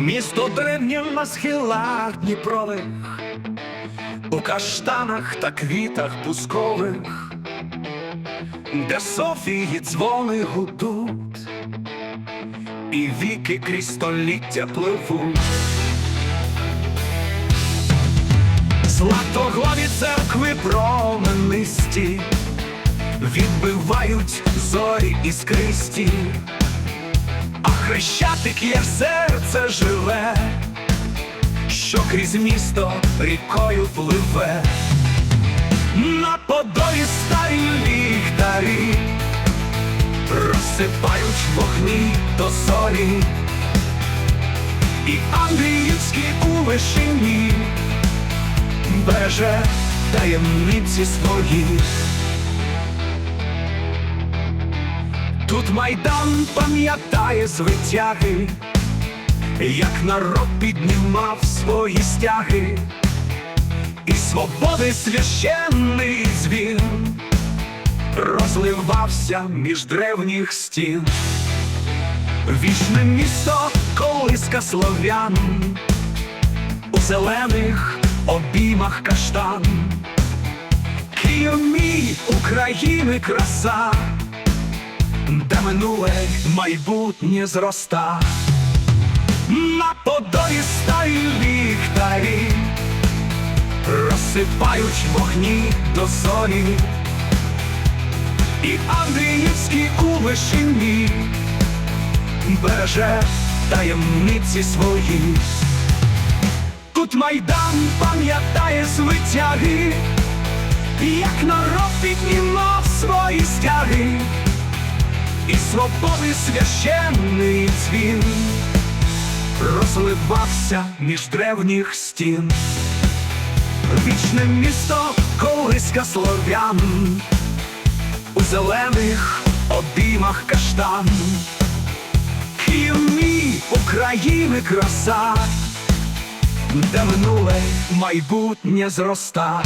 Місто древнє на схилах Дніпрових, у каштанах та квітах пускових, де Софії дзвони гудуть, і віки крізь століття пливуть. Златоглаві церкви променисті відбивають зорі іскристі, а хрещатик є серце живе, що крізь місто рікою пливе, на подолі старі ліхтарі, розсипають вогні до зорі, і Андріївський у вишині береже таємниці свої. Майдан пам'ятає звитяги, як народ піднімав свої стяги, і свободи священний дзвін розливався між древніх стін. Вічне місто колиска слов'ян у зелених обіймах каштан. Київ мій України краса, де минуле майбутнє зроста. На подолі старі ліхтарі розсипають вогні до зорі, і Андріївський у вишині береже таємниці свої. Тут майдан пам'ятає звитяги, як народ піднімав свободи священний дзвін розливався між древніх стін. Вічне місто колиска слов'ян у зелених обіймах каштан. Київ мій України краса де минуле майбутнє зроста.